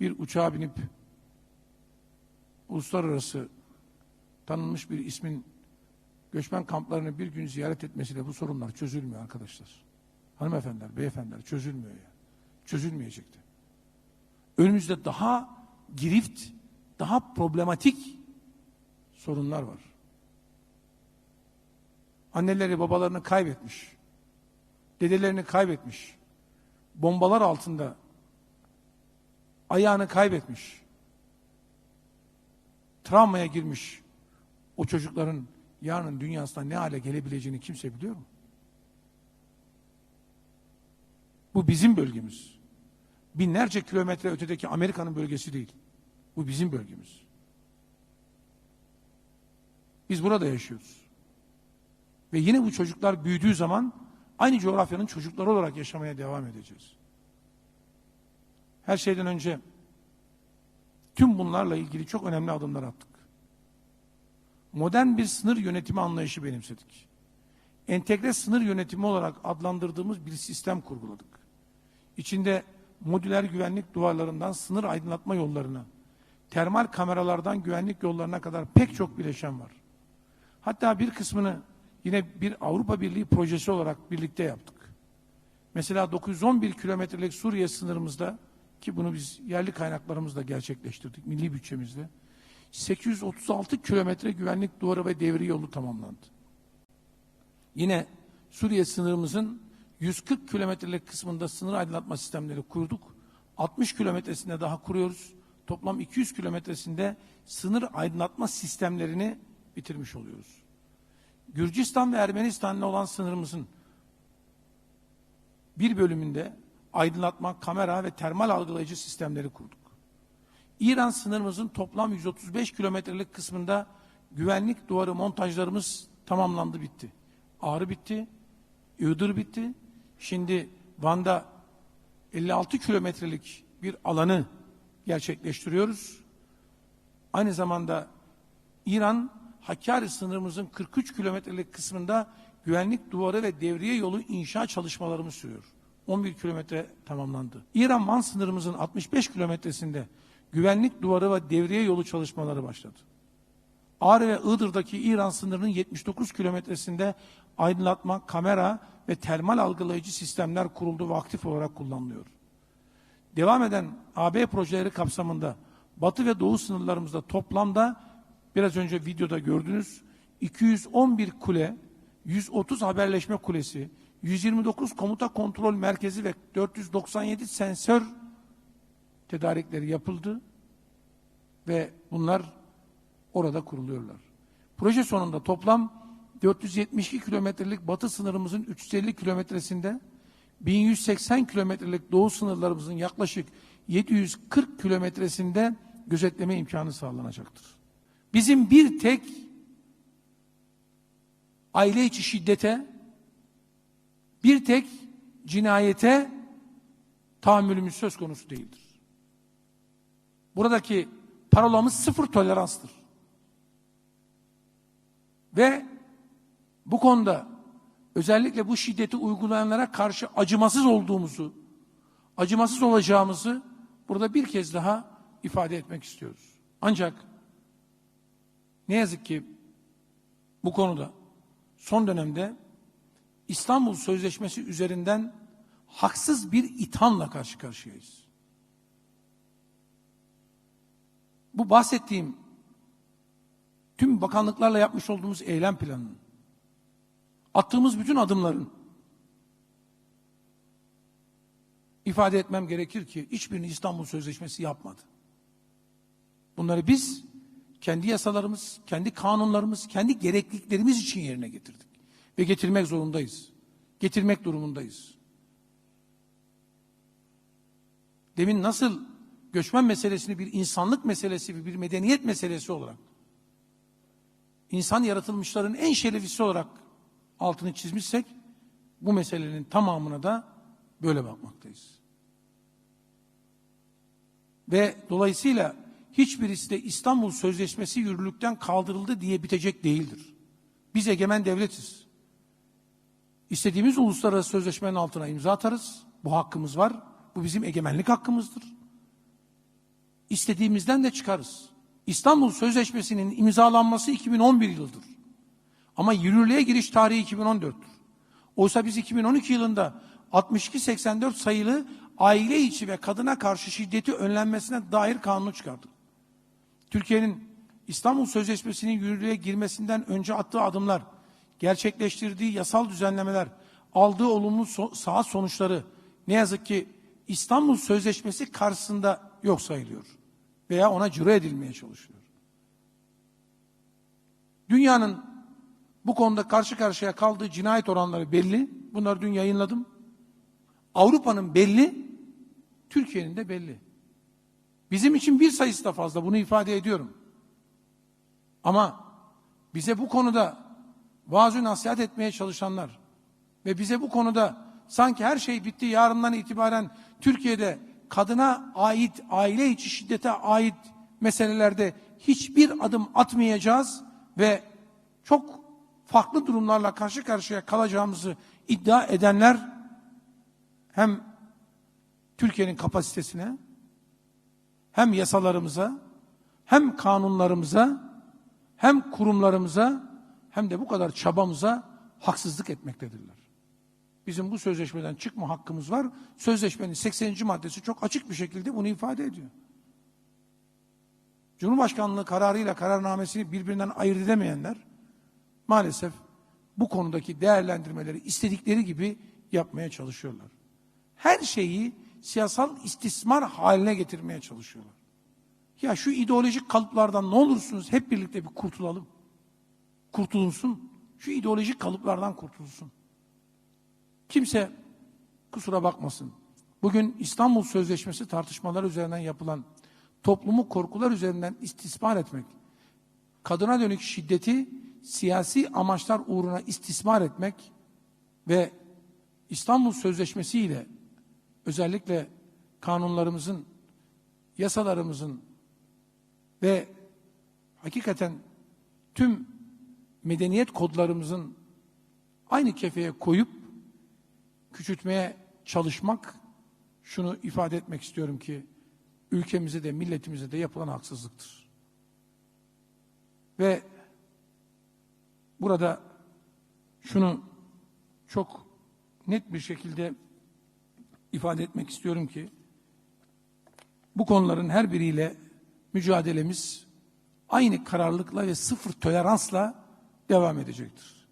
bir uçağa binip uluslararası tanınmış bir ismin göçmen kamplarını bir gün ziyaret etmesiyle bu sorunlar çözülmüyor arkadaşlar. Hanımefendiler, beyefendiler çözülmüyor ya. Çözülmeyecekti. Önümüzde daha girift, daha problematik sorunlar var. Anneleri babalarını kaybetmiş. Dedelerini kaybetmiş. Bombalar altında ayağını kaybetmiş. Travmaya girmiş. O çocukların yarının dünyasında ne hale gelebileceğini kimse biliyor mu? Bu bizim bölgemiz. Binlerce kilometre ötedeki Amerika'nın bölgesi değil. Bu bizim bölgemiz. Biz burada yaşıyoruz. Ve yine bu çocuklar büyüdüğü zaman aynı coğrafyanın çocukları olarak yaşamaya devam edeceğiz. Her şeyden önce tüm bunlarla ilgili çok önemli adımlar attık. Modern bir sınır yönetimi anlayışı benimsedik. Entegre sınır yönetimi olarak adlandırdığımız bir sistem kurguladık. İçinde modüler güvenlik duvarlarından sınır aydınlatma yollarına, termal kameralardan güvenlik yollarına kadar pek çok bileşen var. Hatta bir kısmını yine bir Avrupa Birliği projesi olarak birlikte yaptık. Mesela 911 kilometrelik Suriye sınırımızda ki bunu biz yerli kaynaklarımızla gerçekleştirdik, milli bütçemizle. 836 kilometre güvenlik duvarı ve devri yolu tamamlandı. Yine Suriye sınırımızın 140 kilometrelik kısmında sınır aydınlatma sistemleri kurduk. 60 kilometresinde daha kuruyoruz. Toplam 200 kilometresinde sınır aydınlatma sistemlerini bitirmiş oluyoruz. Gürcistan ve Ermenistan'la olan sınırımızın bir bölümünde aydınlatma, kamera ve termal algılayıcı sistemleri kurduk. İran sınırımızın toplam 135 kilometrelik kısmında güvenlik duvarı montajlarımız tamamlandı bitti. Ağrı bitti, Iğdır bitti. Şimdi Van'da 56 kilometrelik bir alanı gerçekleştiriyoruz. Aynı zamanda İran Hakkari sınırımızın 43 kilometrelik kısmında güvenlik duvarı ve devriye yolu inşa çalışmalarımız sürüyor. 11 kilometre tamamlandı. İran-Van sınırımızın 65 kilometresinde güvenlik duvarı ve devriye yolu çalışmaları başladı. Ağrı ve Iğdır'daki İran sınırının 79 kilometresinde aydınlatma, kamera ve termal algılayıcı sistemler kuruldu ve aktif olarak kullanılıyor. Devam eden AB projeleri kapsamında Batı ve Doğu sınırlarımızda toplamda biraz önce videoda gördünüz 211 kule, 130 haberleşme kulesi, 129 komuta kontrol merkezi ve 497 sensör tedarikleri yapıldı ve bunlar orada kuruluyorlar. Proje sonunda toplam 472 kilometrelik batı sınırımızın 350 kilometresinde 1180 kilometrelik doğu sınırlarımızın yaklaşık 740 kilometresinde gözetleme imkanı sağlanacaktır. Bizim bir tek aile içi şiddete, bir tek cinayete tahammülümüz söz konusu değildir. Buradaki parolamız sıfır toleranstır. Ve bu konuda özellikle bu şiddeti uygulayanlara karşı acımasız olduğumuzu, acımasız olacağımızı burada bir kez daha ifade etmek istiyoruz. Ancak ne yazık ki bu konuda son dönemde İstanbul Sözleşmesi üzerinden haksız bir ithamla karşı karşıyayız. Bu bahsettiğim tüm bakanlıklarla yapmış olduğumuz eylem planının, attığımız bütün adımların ifade etmem gerekir ki hiçbirini İstanbul Sözleşmesi yapmadı. Bunları biz kendi yasalarımız, kendi kanunlarımız, kendi gerekliliklerimiz için yerine getirdik. Ve getirmek zorundayız. Getirmek durumundayız. Demin nasıl göçmen meselesini bir insanlık meselesi bir medeniyet meselesi olarak insan yaratılmışların en şereflisi olarak altını çizmişsek bu meselenin tamamına da böyle bakmaktayız. Ve dolayısıyla hiçbirisi de İstanbul Sözleşmesi yürürlükten kaldırıldı diye bitecek değildir. Biz egemen devletiz. İstediğimiz uluslararası sözleşmenin altına imza atarız. Bu hakkımız var. Bu bizim egemenlik hakkımızdır. İstediğimizden de çıkarız. İstanbul Sözleşmesi'nin imzalanması 2011 yılıdır. Ama yürürlüğe giriş tarihi 2014'tür. Oysa biz 2012 yılında 6284 sayılı aile içi ve kadına karşı şiddeti önlenmesine dair kanunu çıkardık. Türkiye'nin İstanbul Sözleşmesi'nin yürürlüğe girmesinden önce attığı adımlar, gerçekleştirdiği yasal düzenlemeler, aldığı olumlu so- saat sonuçları ne yazık ki İstanbul Sözleşmesi karşısında yok sayılıyor veya ona cüre edilmeye çalışıyor. Dünyanın bu konuda karşı karşıya kaldığı cinayet oranları belli. Bunları dün yayınladım. Avrupa'nın belli, Türkiye'nin de belli. Bizim için bir sayısı da fazla bunu ifade ediyorum. Ama bize bu konuda vaaz nasihat etmeye çalışanlar ve bize bu konuda sanki her şey bitti yarından itibaren Türkiye'de kadına ait, aile içi şiddete ait meselelerde hiçbir adım atmayacağız ve çok farklı durumlarla karşı karşıya kalacağımızı iddia edenler hem Türkiye'nin kapasitesine hem yasalarımıza hem kanunlarımıza hem kurumlarımıza hem de bu kadar çabamıza haksızlık etmektedirler. Bizim bu sözleşmeden çıkma hakkımız var. Sözleşmenin 80. maddesi çok açık bir şekilde bunu ifade ediyor. Cumhurbaşkanlığı kararıyla kararnamesini birbirinden ayırt edemeyenler maalesef bu konudaki değerlendirmeleri istedikleri gibi yapmaya çalışıyorlar. Her şeyi siyasal istismar haline getirmeye çalışıyorlar. Ya şu ideolojik kalıplardan ne olursunuz hep birlikte bir kurtulalım. Kurtulunsun. Şu ideolojik kalıplardan kurtulsun. Kimse kusura bakmasın. Bugün İstanbul Sözleşmesi tartışmalar üzerinden yapılan toplumu korkular üzerinden istismar etmek, kadına dönük şiddeti siyasi amaçlar uğruna istismar etmek ve İstanbul Sözleşmesi ile özellikle kanunlarımızın, yasalarımızın ve hakikaten tüm medeniyet kodlarımızın aynı kefeye koyup küçültmeye çalışmak şunu ifade etmek istiyorum ki ülkemize de milletimize de yapılan haksızlıktır. Ve burada şunu çok net bir şekilde ifade etmek istiyorum ki bu konuların her biriyle mücadelemiz aynı kararlılıkla ve sıfır toleransla devam edecektir.